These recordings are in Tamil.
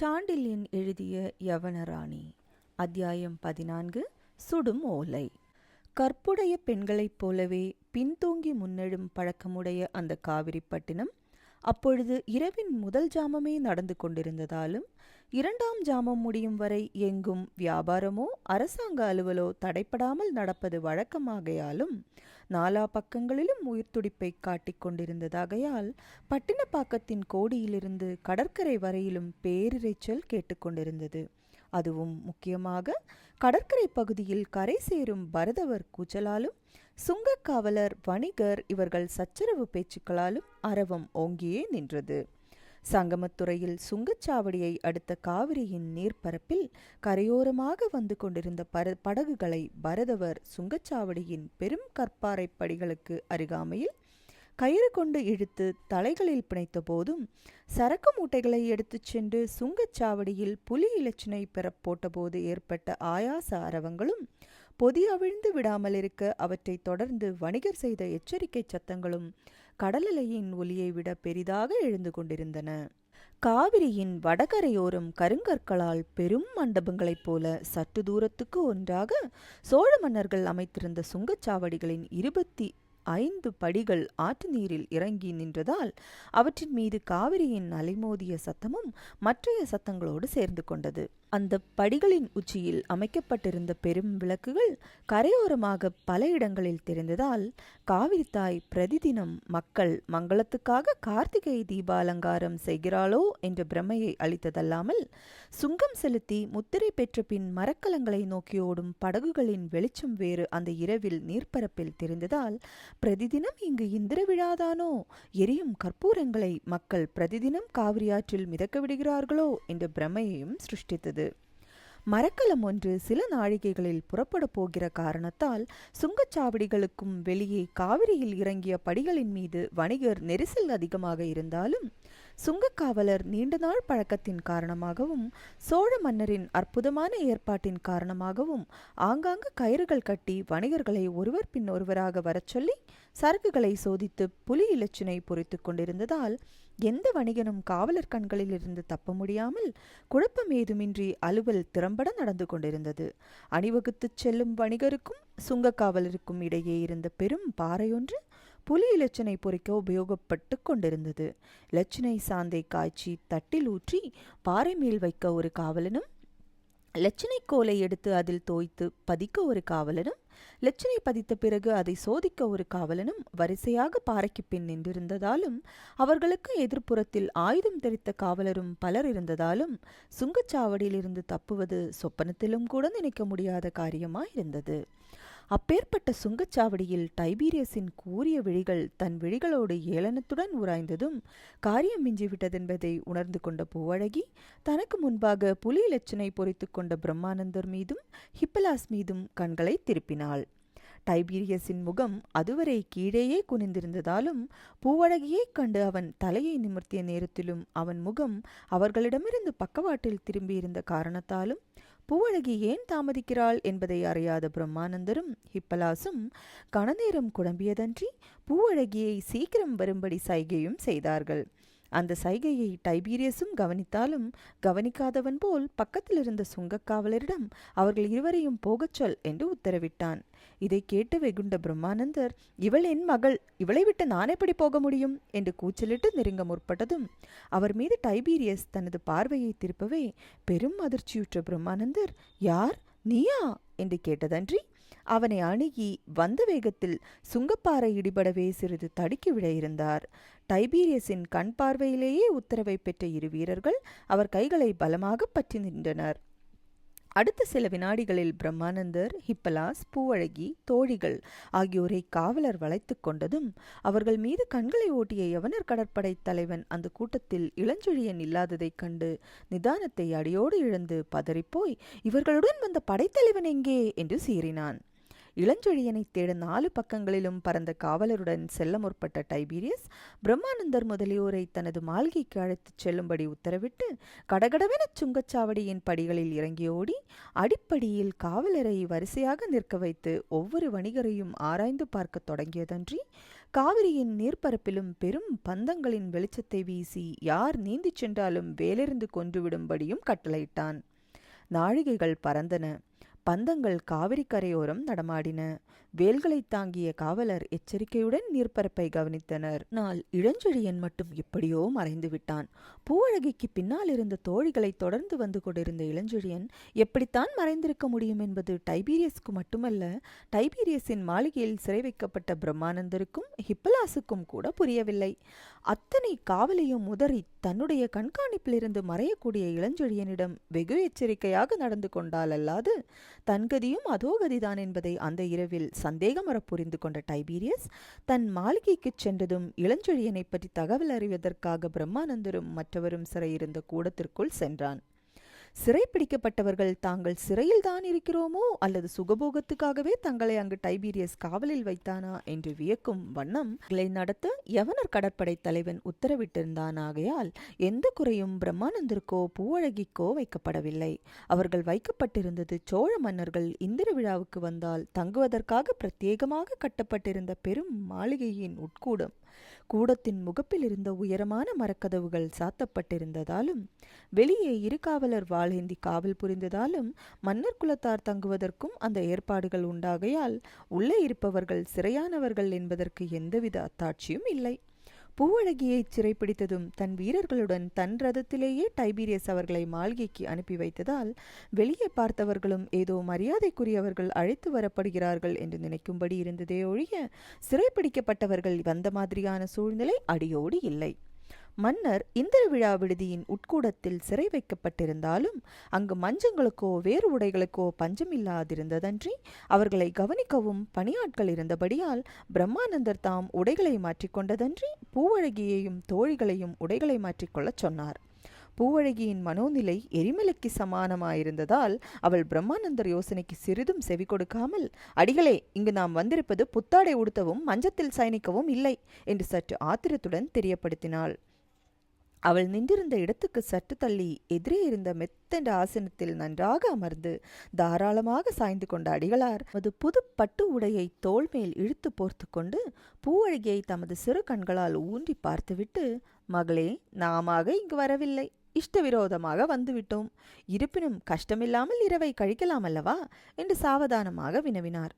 சாண்டில்யன் எழுதிய யவனராணி அத்தியாயம் பதினான்கு சுடும் ஓலை. கற்புடைய பெண்களைப் போலவே பின்தூங்கி முன்னெழும் பழக்கமுடைய அந்த காவிரிப்பட்டினம் அப்பொழுது இரவின் முதல் ஜாமமே நடந்து கொண்டிருந்ததாலும் இரண்டாம் ஜாமம் முடியும் வரை எங்கும் வியாபாரமோ அரசாங்க அலுவலோ தடைப்படாமல் நடப்பது வழக்கமாகையாலும் நாலா பக்கங்களிலும் உயிர்த்துடிப்பை காட்டிக் கொண்டிருந்ததாகையால் பட்டினப்பாக்கத்தின் கோடியிலிருந்து கடற்கரை வரையிலும் பேரிரைச்சல் கேட்டுக்கொண்டிருந்தது அதுவும் முக்கியமாக கடற்கரை பகுதியில் கரை சேரும் பரதவர் கூச்சலாலும் சுங்கக் காவலர் வணிகர் இவர்கள் சச்சரவு பேச்சுக்களாலும் அரவம் ஓங்கியே நின்றது. சங்கமத்துறையில் சுங்கச்சாவடியை அடுத்த காவிரியின் நீர்ப்பரப்பில் கரையோரமாக வந்து கொண்டிருந்த பர படகுகளை பரதவர் சுங்கச்சாவடியின் பெரும் கற்பாறை படிகளுக்கு அருகாமையில் கயிறு கொண்டு இழுத்து தலைகளில் பிணைத்த போதும் சரக்கு மூட்டைகளை எடுத்துச் சென்று சுங்கச்சாவடியில் புலி இலச்சினை பெறப் போட்டபோது ஏற்பட்ட ஆயாச அரவங்களும் பொதி அவிழ்ந்து விடாமல் இருக்க அவற்றை தொடர்ந்து வணிகர் செய்த எச்சரிக்கை சத்தங்களும் கடலலையின் ஒலியை விட பெரிதாக எழுந்து கொண்டிருந்தன. காவிரியின் வடகரையோரம் கருங்கற்களால் பெரும் மண்டபங்களைப் போல சற்று தூரத்துக்கு ஒன்றாக சோழ மன்னர்கள் அமைத்திருந்த சுங்கச்சாவடிகளின் இருபத்தி ஐந்து படிகள் ஆற்று நீரில் இறங்கி நின்றதால் அவற்றின் மீது காவிரியின் அலைமோதிய சத்தமும் மற்றைய சத்தங்களோடு சேர்ந்து கொண்டது. அந்த படிகளின் உச்சியில் அமைக்கப்பட்டிருந்த பெரும் விளக்குகள் கரையோரமாக பல இடங்களில் தெரிந்ததால் காவிரித்தாய் பிரதிதினம் மக்கள் மங்களத்துக்காக கார்த்திகை தீபாலங்காரம் செய்கிறாளோ என்ற பிரமையை அளித்ததல்லாமல் சுங்கம் செலுத்தி முத்திரை பெற்ற பின் மரக்கலங்களை நோக்கி ஓடும் படகுகளின் வெளிச்சம் வேறு அந்த இரவில் நீர்ப்பரப்பில் தெரிந்ததால் பிரதிதினம் இங்கு இந்திர விழாதானோ எரியும் கற்பூரங்களை மக்கள் பிரதிதினம் காவிரியாற்றில் மிதக்க விடுகிறார்களோ என்ற பிரமையையும் சிருஷ்டித்தது. மரக்கலம் ஒன்று சில நாழிகைகளில் புறப்பட போகிற காரணத்தால் சுங்கச்சாவடிகளுக்கும் வெளியே காவிரியில் இறங்கிய படிகளின் மீது வணிகர் நெரிசல் அதிகமாக இருந்தாலும் சுங்கக்காவலர் நீண்ட நாள் பழக்கத்தின் காரணமாகவும் சோழ மன்னரின் அற்புதமான ஏற்பாட்டின் காரணமாகவும் ஆங்காங்கு கயிறுகள் கட்டி வணிகர்களை ஒருவர் பின் ஒருவராக வரச் சொல்லி சரக்குகளை சோதித்து புலி இலச்சினை பொறித்து கொண்டிருந்ததால் எந்த வணிகனும் காவலர் கண்களில் இருந்து தப்ப முடியாமல் குழப்பம் ஏதுமின்றி அலுவல் திறம்பட நடந்து கொண்டிருந்தது. அணிவகுத்துச் செல்லும் வணிகருக்கும் சுங்க காவலருக்கும் இடையே இருந்த பெரும் பாறையொன்று புலி இலச்சினை பொறிக்க உபயோகப்பட்டு கொண்டிருந்தது. இலச்சினை சாந்தை காய்ச்சி தட்டில் ஊற்றி பாறை மேல் வைக்க ஒரு காவலனும் லட்சணை கோலை எடுத்து அதில் தோய்த்து பதிக்க ஒரு காவலனும் லட்சணை பதித்த பிறகு அதை சோதிக்க ஒரு காவலனும் வரிசையாக பாறைக்கு பின் நின்றிருந்ததாலும் அவர்களுக்கு எதிர்ப்புறத்தில் ஆயுதம் தெரித்த காவலரும் பலர் இருந்ததாலும் சுங்கச்சாவடியிலிருந்து தப்புவது சொப்பனத்திலும் கூட நினைக்க முடியாத காரியமாயிருந்தது. அப்பேற்பட்ட சுங்கச்சாவடியில் டைபீரியஸின் கூரிய விழிகள் தன் விழிகளோடு ஏளனத்துடன் உராய்ந்ததும் காரியம் மிஞ்சிவிட்டதென்பதை உணர்ந்து கொண்ட பூவழகி தனக்கு முன்பாக புலி இலச்சினை பொறித்து கொண்ட பிரம்மானந்தர் மீதும் ஹிப்பலாஸ் மீதும் கண்களை திருப்பினாள். டைபீரியஸின் முகம் அதுவரை கீழேயே குனிந்திருந்ததாலும் பூவழகியைக் கண்டு அவன் தலையை நிமிர்த்திய நேரத்திலும் அவன் முகம் அவர்களிடமிருந்து பக்கவாட்டில் திரும்பியிருந்த காரணத்தாலும் பூவழகி ஏன் தாமதிக்கிறாள் என்பதை அறியாத பிரம்மானந்தரும் ஹிப்பலாசும் கணநேரம் குழம்பியதன்றி பூவழகியை சீக்கிரம் வரும்படி சைகையும் செய்தார்கள். அந்த சைகையை டைபீரியஸும் கவனித்தாலும் கவனிக்காதவன் போல் பக்கத்தில் இருந்த சுங்கக்காவலரிடம் அவர்கள் இருவரையும் போகச் சொல் என்று உத்தரவிட்டான். இதை கேட்டு வெகுண்ட பிரம்மானந்தர் இவள் என் மகள் இவளை விட்டு நான் எப்படி போக முடியும்? என்று கூச்சலிட்டு நெருங்க முற்பட்டதும். அவர் மீது டைபீரியஸ் தனது பார்வையை திருப்பவே பெரும் அதிர்ச்சியுற்ற பிரம்மானந்தர் யார்? நீயா? என்று கேட்டதன்றி அவனை அணுகி வந்த வேகத்தில் சுங்கப்பாறை இடிபடவே சிறிது தடுக்கிவிட இருந்தார். டைபீரியஸின் கண் பார்வையிலேயே உத்தரவை பெற்ற இரு வீரர்கள் அவர் கைகளை பலமாக பற்றி நின்றனர். அடுத்த சில வினாடிகளில் பிரம்மானந்தர் ஹிப்பலாஸ் பூவழகி தோழிகள் ஆகியோரை காவலர் வளைத்து கொண்டதும் அவர்கள் மீது கண்களை ஓட்டிய யவனர் கடற்படை தலைவன் அந்த கூட்டத்தில் இளஞ்செழியன் இல்லாததைக் கண்டு நிதானத்தை அடியோடு இழந்து பதறிப்போய் இவர்களுடன் வந்த படைத்தலைவன் எங்கே? என்று சீறினான். இளஞ்செழியனை தேட நாலு பக்கங்களிலும் பறந்த காவலருடன் செல்ல முற்பட்ட டைபீரியஸ் பிரம்மானந்தர் முதலியோரை தனது மாளிகைக்கு அழைத்துச் செல்லும்படி உத்தரவிட்டு கடகடவென சுங்கச்சாவடியின் படிகளில் இறங்கி ஓடி அடிப்படியில் காவலரை வரிசையாக நிற்க வைத்து ஒவ்வொரு வணிகரையும் ஆராய்ந்து பார்க்க தொடங்கியதன்றி காவிரியின் நீர்ப்பரப்பிலும் பெரும் பந்தங்களின் வெளிச்சத்தை வீசி யார் நீந்திச் சென்றாலும் வேலிருந்து கொன்றுவிடும்படியும் கட்டளையிட்டான். நாழிகைகள் பறந்தன. பந்தங்கள் காவிரி கரையோரம் நடமாடின. வேல்களைத் தாங்கிய காவலர் எச்சரிக்கையுடன் நீர்ப்பரப்பை கவனித்தனர். நாள் இளஞ்செழியன் மட்டும் எப்படியோ மறைந்து விட்டான். பூவழகிக்கு பின்னால் இருந்த தோழிகளை தொடர்ந்து வந்து கொண்டிருந்த இளஞ்செழியன் எப்படித்தான் மறைந்திருக்க முடியும் என்பது டைபீரியஸ்க்கு மட்டுமல்ல டைபீரியஸின் மாளிகையில் சிறை வைக்கப்பட்ட பிரம்மானந்தருக்கும் ஹிப்பலாசுக்கும் கூட புரியவில்லை. அத்தனை காவலையும் உதறி தன்னுடைய கண்காணிப்பிலிருந்து மறையக்கூடிய இளஞ்செழியனிடம் வெகு எச்சரிக்கையாக நடந்து கொண்டால் அல்லாது தன்கதியும் அதோகதிதான் என்பதை அந்த இரவில் சந்தேகமற புரிந்து கொண்ட டைபீரியஸ் தன் மாளிகைக்குச் சென்றதும் இளஞ்செழியனை பற்றி தகவல் அறிவதற்காக பிரம்மானந்தரும் மற்றவரும் சிறையிருந்த கூடத்திற்குள் சென்றான். சிறைப்பிடிக்கப்பட்டவர்கள் தாங்கள் சிறையில் தான் இருக்கிறோமோ அல்லது சுகபோகத்துக்காகவே தங்களை அங்கு டைபீரியஸ் காவலில் வைத்தானா என்று வியக்கும் வண்ணம் நடத்த யவனர் கடற்படை தலைவன் உத்தரவிட்டிருந்தான் ஆகையால் எந்த குறையும் பிரம்மானந்தருக்கோ பூவழகிக்கோ வைக்கப்படவில்லை. அவர்கள் வைக்கப்பட்டிருந்தது சோழ மன்னர்கள் இந்திர விழாவுக்கு வந்தால் தங்குவதற்காக பிரத்யேகமாக கட்டப்பட்டிருந்த பெரும் மாளிகையின் உட்கூடம். கூடத்தின் முகப்பில் இருந்த உயரமான மரக்கதவுகள் சாத்தப்பட்டிருந்ததாலும் வெளியே இரு காவலர் வாழேந்தி காவல் புரிந்ததாலும் மன்னர் குலத்தார் தங்குவதற்கும் அந்த ஏற்பாடுகள் உண்டாகையால் உள்ளே இருப்பவர்கள் சிறையானவர்கள் என்பதற்கு எந்தவித அத்தாட்சியும் இல்லை. பூவழகியை சிறைப்பிடித்ததும் தன் வீரர்களுடன் தன் ரதத்திலேயே டைபீரியஸ் அவர்களை மாளிகைக்கு அனுப்பி வைத்ததால் வெளியே பார்த்தவர்களும் ஏதோ மரியாதைக்குரியவர்கள் அழைத்து வரப்படுகிறார்கள் என்று நினைக்கும்படி இருந்ததே ஒழிய சிறைப்பிடிக்கப்பட்டவர்கள் வந்த மாதிரியான சூழ்நிலை அடியோடு இல்லை. மன்னர் இந்திர விழா விடுதியின் உட்கூடத்தில் சிறை வைக்கப்பட்டிருந்தாலும் அங்கு மஞ்சங்களுக்கோ வேறு உடைகளுக்கோ பஞ்சமில்லாதிருந்ததன்றி அவர்களை கவனிக்கவும் பணியாட்கள் இருந்தபடியால் பிரம்மானந்தர் தாம் உடைகளை மாற்றிக்கொண்டதன்றி பூவழகியையும் தோழிகளையும் உடைகளை மாற்றிக்கொள்ளச் சொன்னார். பூவழகியின் மனோநிலை எரிமலைக்கு சமானமாயிருந்ததால் அவள் பிரம்மானந்தர் யோசனைக்கு சிறிதும் செவி கொடுக்காமல் அடிகளே இங்கு நாம் வந்திருப்பது புத்தாடை உடுத்தவும் மஞ்சத்தில் சயனிக்கவும் இல்லை என்று சற்று ஆத்திரத்துடன் தெரியப்படுத்தினாள். அவள் நின்றிருந்த இடத்துக்கு சற்று தள்ளி எதிரே இருந்த மெத்தென்ற ஆசனத்தில் நன்றாக அமர்ந்து தாராளமாக சாய்ந்து கொண்ட அடிகளார் தமது புது பட்டு உடையை தோல் மேல் இழுத்து போர்த்து கொண்டு பூவழகியை தமது சிறு கண்களால் ஊன்றி பார்த்துவிட்டு மகளே நாமாக இங்கு வரவில்லை. இஷ்டவிரோதமாக வந்துவிட்டோம். இருப்பினும் கஷ்டமில்லாமல் இரவை கழிக்கலாம் அல்லவா? என்று சாவதானமாக வினவினார்.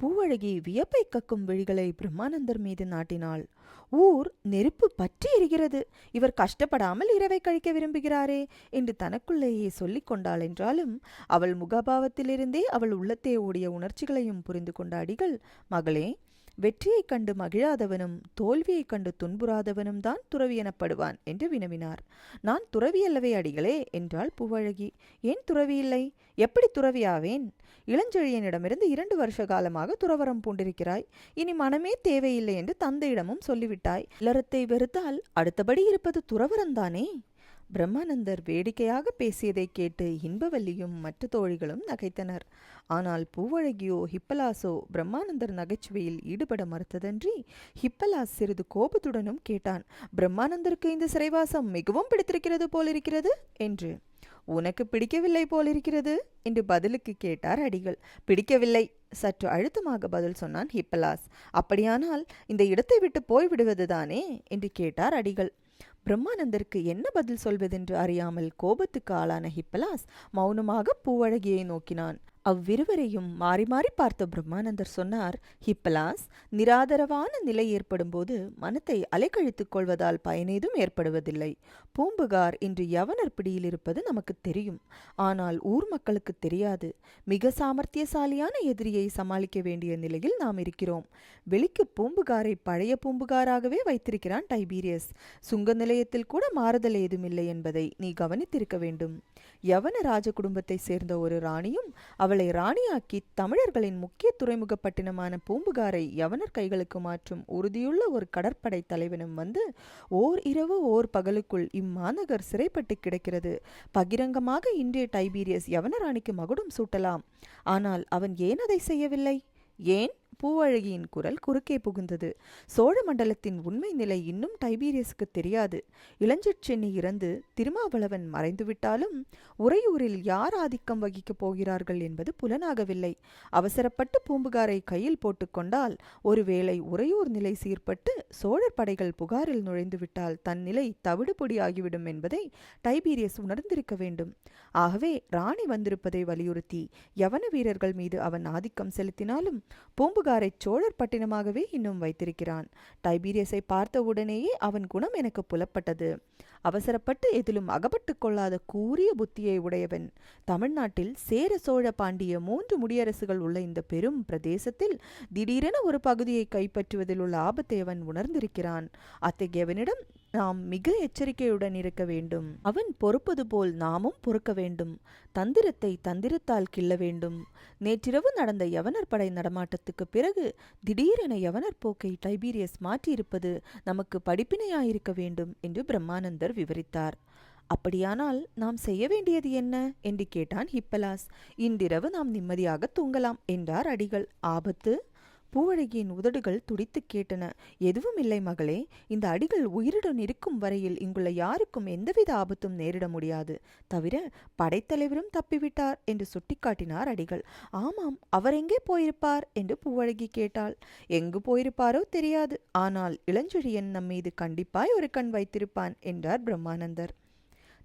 பூவழகி வியப்பை கக்கும் விழிகளை பிரம்மானந்தர் மீது நாட்டினாள். ஊர் நெருப்பு பற்றி எரிகிறது. இவர் கஷ்டப்படாமல் இரவை கழிக்க விரும்புகிறாரே என்று தனக்குள்ளேயே சொல்லிக் கொண்டாள் என்றாலும் அவள் முகபாவத்திலிருந்தே அவள் உள்ளத்தே ஓடிய உணர்ச்சிகளையும் புரிந்து கொண்ட அடிகள் மகளே வெற்றியைக் கண்டு மகிழாதவனும் தோல்வியைக் கண்டு துன்புறாதவனும் தான் துறவி எனப்படுவான் என்று வினவினார். நான் துறவி அல்லவே அடிகளே என்றாள் பூவழகி. ஏன் துறவி இல்லை எப்படி துறவியாவேன்? இளஞ்செழியனிடமிருந்து இரண்டு வருஷ காலமாக துறவரம் பூண்டிருக்கிறாய். இனி மனமே தேவையில்லை என்று தந்தையிடமும் சொல்லிவிட்டாய். இல்லறத்தை வெறுத்தால் அடுத்தபடி இருப்பது துறவரம்தானே? பிரம்மானந்தர் வேடிக்கையாக பேசியதைக் கேட்டு இன்பவல்லியும் மற்ற தோழிகளும் நகைத்தனர். ஆனால் பூவழகியோ ஹிப்பலாசோ பிரம்மானந்தர் நகைச்சுவையில் ஈடுபட மறுத்ததன்றி ஹிப்பலாஸ் சிறிது கோபத்துடனும் கேட்டான் பிரம்மானந்தருக்கு இந்த சிறைவாசம் மிகவும் பிடித்திருக்கிறது போலிருக்கிறது? என்று. உனக்கு பிடிக்கவில்லை போலிருக்கிறது? என்று பதிலுக்கு கேட்டார் அடிகள். பிடிக்கவில்லை. சற்று அழுத்தமாக பதில் சொன்னான் ஹிப்பலாஸ். அப்படியானால் இந்த இடத்தை விட்டு போய்விடுவதுதானே? என்று கேட்டார் அடிகள். பிரம்மானந்தருக்கு என்ன பதில் சொல்வதென்று அறியாமல் கோபத்துக்கு ஆளான ஹிப்பலாஸ் மௌனமாக பூவழகியை நோக்கினான். அவ்விருவரையும் மாறி மாறி பார்த்த பிரம்மானந்தர் சொன்னார் ஹிப்பலாஸ் நிராதரவான நிலை ஏற்படும் போது மனத்தை அலைக்கழித்துக் கொள்வதால் பயனேதும் ஏற்படுவதில்லை. பூம்புகார் இன்று யவனர் பிடியில் இருப்பது நமக்கு தெரியும். ஆனால் ஊர் மக்களுக்கு தெரியாது. மிக சாமர்த்தியசாலியான எதிரியை சமாளிக்க வேண்டிய நிலையில் நாம் இருக்கிறோம். வெளிக்கு பூம்புகாரை பழைய பூம்புகாராகவே வைத்திருக்கிறான் டைபீரியஸ். சுங்க நிலையத்தில் கூட மாறுதல் ஏதுமில்லை என்பதை நீ கவனித்திருக்க வேண்டும். யவன ராஜ குடும்பத்தை சேர்ந்த ஒரு ராணியும் அவள் ராணியாக்கி தமிழர்களின் முக்கிய துறைமுகப்பட்டினமான பூம்புகாரை யவனர் கைகளுக்கு மாற்றும் உறுதியுள்ள ஒரு கடற்படை தலைவனும் வந்து ஓர் இரவு ஓர் பகலுக்குள் இம்மாநகர் சிறைப்பட்டு கிடக்கிறது. பகிரங்கமாக இன்றைய டைபீரியஸ் யவனராணிக்கு மகுடம் சூட்டலாம். ஆனால் அவன் ஏன் அதை செய்யவில்லை? ஏன்? பூவழகியின் குரல் குறுக்கே புகுந்தது. சோழ மண்டலத்தின் உண்மை நிலை இன்னும் டைபீரியஸுக்கு தெரியாது. இளஞ்சென்னி இறந்து திருமாவளவன் மறைந்துவிட்டாலும் உறையூரில் யார் ஆதிக்கம் வகிக்கப் போகிறார்கள் என்பது புலனாகவில்லை. அவசரப்பட்டு பூம்புகாரை கையில் போட்டுக்கொண்டால் ஒருவேளை உறையூர் நிலை சீர்பட்டு சோழர் படைகள் புகாரில் நுழைந்துவிட்டால் தன் நிலை தவிடுபொடியாகிவிடும் என்பதை டைபீரியஸ் உணர்ந்திருக்க வேண்டும். ஆகவே ராணி வந்திருப்பதை வலியுறுத்தி யவன வீரர்கள் மீது அவன் ஆதிக்கம் செலுத்தினாலும் பூம்பு பூம்புகாரை சோழர் பட்டினமாகவே இன்னும் வைத்திருக்கிறான். டைபீரியஸை பார்த்தவுடனேயே அவன் குணம் எனக்கு புலப்பட்டது. அவசரப்பட்டு எதிலும் அகப்பட்டு கொள்ளாத கூரிய புத்தியை உடையவன். தமிழ்நாட்டில் சேர சோழ பாண்டிய மூன்று முடியரசுகள் உள்ள இந்த பெரும் பிரதேசத்தில் திடீரென ஒரு பகுதியை கைப்பற்றுவதில் உள்ள ஆபத்தை அவன் உணர்ந்திருக்கிறான். அத்தகையவனிடம் நாம் மிக எச்சரிக்கையுடன் இருக்க வேண்டும். அவன் பொறுப்பது போல் நாமும் பொறுக்க வேண்டும். தந்திரத்தை தந்திரத்தால் கிள்ள வேண்டும். நேற்றிரவு நடந்த யவனர் படை நடமாட்டத்துக்கு பிறகு திடீரென யவனர் போக்கை டைபீரியஸ் மாற்றியிருப்பது நமக்கு படிப்பினையாயிருக்க வேண்டும் என்று பிரம்மானந்தர் விவரித்தார். அப்படியானால் நாம் செய்ய வேண்டியது என்ன? என்று கேட்டான் ஹிப்பலாஸ். இன்றிரவு நாம் நிம்மதியாக தூங்கலாம் என்றார் அடிகள். ஆபத்து? பூவழகியின் உதடுகள் துடித்து கேட்டன. எதுவும் இல்லை மகளே இந்த அடிகள் உயிருடன் இருக்கும் வரையில் இங்குள்ள யாருக்கும் எந்தவித ஆபத்தும் நேரிட முடியாது. தவிர படைத்தலைவரும் தப்பிவிட்டார் என்று சுட்டிக்காட்டினார் அடிகள். ஆமாம் அவர் எங்கே போயிருப்பார்? என்று பூவழகி கேட்டாள். எங்கு போயிருப்பாரோ தெரியாது. ஆனால் இளஞ்செழியன் நம்மீது கண்டிப்பாய் ஒரு கண் வைத்திருப்பான் என்றார் பிரம்மானந்தர்.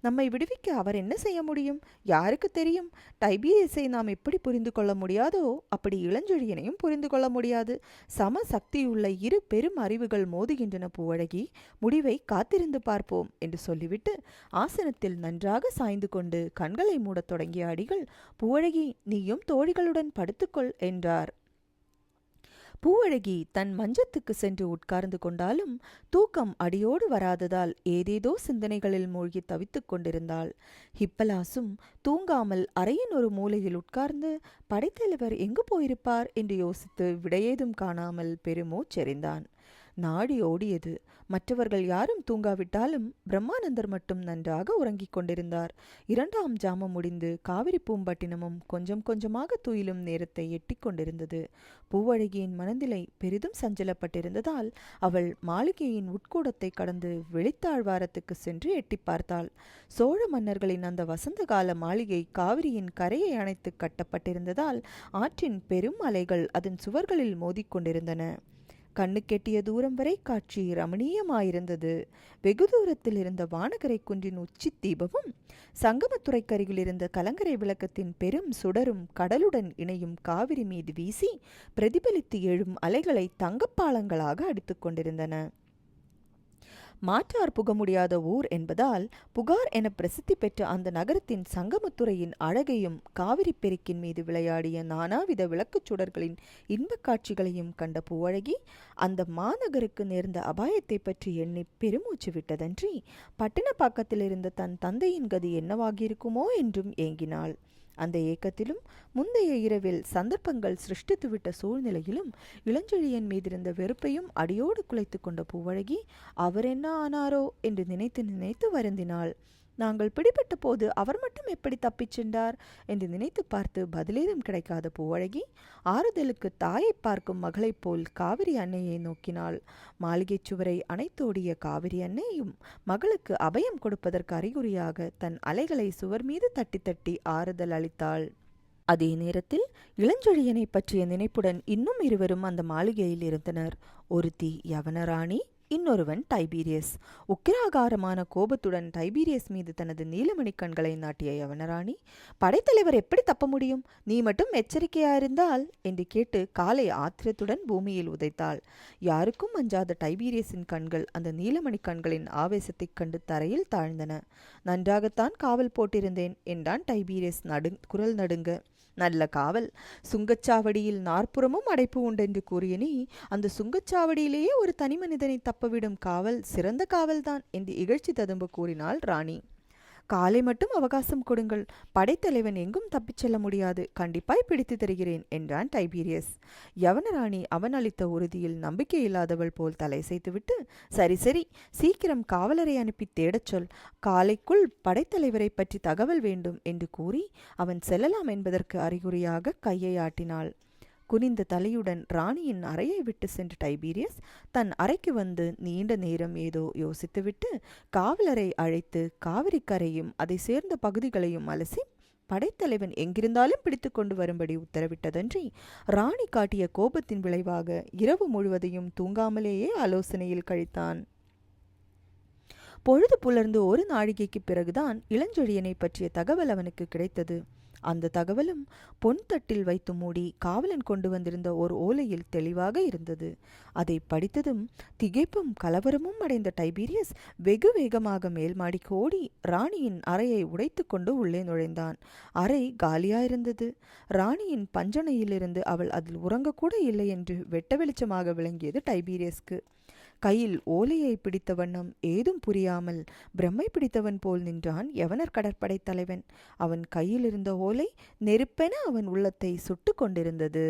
நம்மை விடுவிக்க அவர் என்ன செய்ய முடியும்? யாருக்கு தெரியும்? டைபீரியஸை நாம் எப்படி புரிந்து கொள்ள முடியாதோ அப்படி இளஞ்செழியனையும் புரிந்து கொள்ள முடியாது. சம சக்தியுள்ள இரு பெரும் அறிவுகள் மோதுகின்றன பூவழகி முடிவை காத்திருந்து பார்ப்போம் என்று சொல்லிவிட்டு ஆசனத்தில் நன்றாக சாய்ந்து கொண்டு கண்களை மூடத் தொடங்கிய அடிகள் பூவழகி நீயும் தோழிகளுடன் படுத்துக்கொள் என்றார். பூவழகி தன் மஞ்சத்துக்கு சென்று உட்கார்ந்து கொண்டாலும் தூக்கம் அடியோடு வராததால் ஏதேதோ சிந்தனைகளில் மூழ்கி தவித்துக் கொண்டிருந்தாள். ஹிப்பலாசும் தூங்காமல் அறையின் ஒரு மூலையில் உட்கார்ந்து படைத்தலைவர் எங்கு போயிருப்பார்? என்று யோசித்து விடையேதும் காணாமல் பெருமூச்செறிந்தான். நாடி ஓடியது. மற்றவர்கள் யாரும் தூங்காவிட்டாலும் பிரம்மானந்தர் மட்டும் நன்றாக உறங்கிக் கொண்டிருந்தார். இரண்டாம் ஜாமம் முடிந்து காவிரி பூம்பட்டினமும் கொஞ்சம் கொஞ்சமாக துயிலும் நேரத்தை எட்டிக் கொண்டிருந்தது. பூவழகியின் மனநிலை பெரிதும் சஞ்சலப்பட்டிருந்ததால் அவள் மாளிகையின் உட்கூடத்தை கடந்து வெளித்தாழ்வாரத்துக்கு சென்று எட்டி பார்த்தாள். சோழ மன்னர்களின் அந்த வசந்த கால மாளிகை காவிரியின் கரையை அணைத்து கட்டப்பட்டிருந்ததால் ஆற்றின் பெரும் அலைகள் அதன் சுவர்களில் மோதிக்கொண்டிருந்தன கண்ணு கெட்டிய தூரம் வரை காட்சி ரமணீயமாயிருந்தது. வெகு தூரத்தில் இருந்த வானகரை குன்றின் உச்சி தீபமும் சங்கமத்துறைக்கருகில் இருந்த கலங்கரை விளக்கத்தின் பெரும் சுடரும் கடலுடன் இணையும் காவிரி மீது வீசி பிரதிபலித்து எழும் அலைகளை தங்கப்பாலங்களாக அடித்துக் கொண்டிருந்தன. மாற்றார் புக முடியாத ஊர் என்பதால் புகார் என பிரசித்தி பெற்ற அந்த நகரத்தின் சங்கமத்துறையின் அழகையும் காவிரி பெருக்கின் மீது விளையாடிய நானாவித விளக்குச் சுடர்களின் இன்பக் காட்சிகளையும் கண்ட பூவழகி அந்த மாநகருக்கு நேர்ந்த அபாயத்தை பற்றி எண்ணி பெருமூச்சு விட்டதன்றி பட்டினப்பாக்கத்தில் இருந்த தன் தந்தையின் கதி என்னவாகியிருக்குமோ என்றும் ஏங்கினாள். அந்த ஏக்கத்திலும் முந்தைய இரவில் சந்தர்ப்பங்கள் சிருஷ்டித்துவிட்ட சூழ்நிலையிலும் இளஞ்செழியன் மீதிருந்த வெறுப்பையும் அடியோடு குலைத்து கொண்ட பூவழகி அவர் என்ன ஆனாரோ என்று நினைத்து நினைத்து வருந்தினாள். நாங்கள் பிடிபட்ட போது அவர் மட்டும் எப்படி தப்பிச் சென்றார் என்று நினைத்து பார்த்து பதிலேதும் கிடைக்காத பூவழகி ஆறுதலுக்கு தாயை பார்க்கும் மகளைப் போல் காவிரி அன்னையை நோக்கினாள். மாளிகைச் சுவரை அணைத்தோடிய காவிரி அன்னையும் மகளுக்கு அபயம் கொடுப்பதற்கு அறிகுறியாக தன் அலைகளை சுவர் மீது தட்டி தட்டி ஆறுதல் அளித்தாள். அதே நேரத்தில் இளஞ்சொழியனை பற்றிய நினைப்புடன் இன்னும் இருவரும் அந்த மாளிகையில் இருந்தனர். ஒருத்தி யவனராணி இன்னொருவன் டைபீரியஸ். உக்கிராகாரமான கோபத்துடன் டைபீரியஸ் மீது தனது நீலமணி கண்களை நாட்டிய யவனராணி படைத்தலைவர் எப்படி தப்ப முடியும்? நீ மட்டும் எச்சரிக்கையா இருந்தால்? என்று கேட்டு காலை ஆத்திரத்துடன் பூமியில் உதைத்தாள். யாருக்கும் அஞ்சாத டைபீரியஸின் கண்கள் அந்த நீலமணி கண்களின் ஆவேசத்தைக் கண்டு தரையில் தாழ்ந்தன. நன்றாகத்தான் காவல் போட்டிருந்தேன் என்றான் டைபீரியஸ் நடு குரல் நடுங்க. நல்ல காவல். சுங்கச்சாவடியில் நாற்புறமும் அடைப்பு உண்டென்று கூறிய நீ அந்த சுங்கச்சாவடியிலேயே ஒரு தனி மனிதனை தப்பவிடும் காவல் சிறந்த காவல்தான் என்று இகழ்ச்சி ததும்ப கூறினாள் ராணி. காலை மட்டும் அவகாசம் கொடுங்கள். படைத்தலைவன் எங்கும் தப்பிச் செல்ல முடியாது. கண்டிப்பாய் பிடித்து தருகிறேன் என்றான் டைபீரியஸ். யவனராணி அவன் அளித்த உறுதியில் நம்பிக்கை இல்லாதவள் போல் தலை செய்துவிட்டு சரி சரி சீக்கிரம் காவலரை அனுப்பி தேடச் சொல். காலைக்குள் படைத்தலைவரை பற்றி தகவல் வேண்டும் என்று கூறி அவன் செல்லலாம் என்பதற்கு அறிகுறியாக கையை ஆட்டினாள். குனிந்த தலையுடன் ராணியின் அறையை விட்டு சென்ற டைபீரியஸ் தன் அறைக்கு வந்து நீண்ட நேரம் ஏதோ யோசித்துவிட்டு காவலரை அழைத்து காவிரிக்கரையும் அதை சேர்ந்த பகுதிகளையும் அலசி படைத்தலைவன் எங்கிருந்தாலும் பிடித்து கொண்டு வரும்படி உத்தரவிட்டதன்றி ராணி காட்டிய கோபத்தின் விளைவாக இரவு முழுவதையும் தூங்காமலேயே ஆலோசனையில் கழித்தான். பொழுது புலர்ந்து ஒரு நாழிகைக்கு பிறகுதான் இளஞ்செழியனை பற்றிய தகவல் அவனுக்கு கிடைத்தது. அந்த தகவலும் பொன் தட்டில் வைத்து மூடி காவலன் கொண்டு வந்திருந்த ஒரு ஓலையில் தெளிவாக இருந்தது. அதை படித்ததும் திகைப்பும் கலவரமும் அடைந்த டைபீரியஸ் வெகு வேகமாக மேல் மாடிக்கு ஓடி ராணியின் அறையை உடைத்து கொண்டு உள்ளே நுழைந்தான். அறை காலியாயிருந்தது. ராணியின் பஞ்சனையிலிருந்து அவள் அதில் உறங்கக்கூட இல்லை என்று வெட்ட வெளிச்சமாக விளங்கியது டைபீரியஸ்க்கு. கையில் ஓலையை பிடித்த வண்ணம் ஏதும் புரியாமல் பிரம்மை பிடித்தவன் போல் நின்றான் யவனர் கடற்படை தலைவன். அவன் கையில் இருந்த ஓலை நெருப்பென அவன் உள்ளத்தை சுட்டு கொண்டிருந்தது.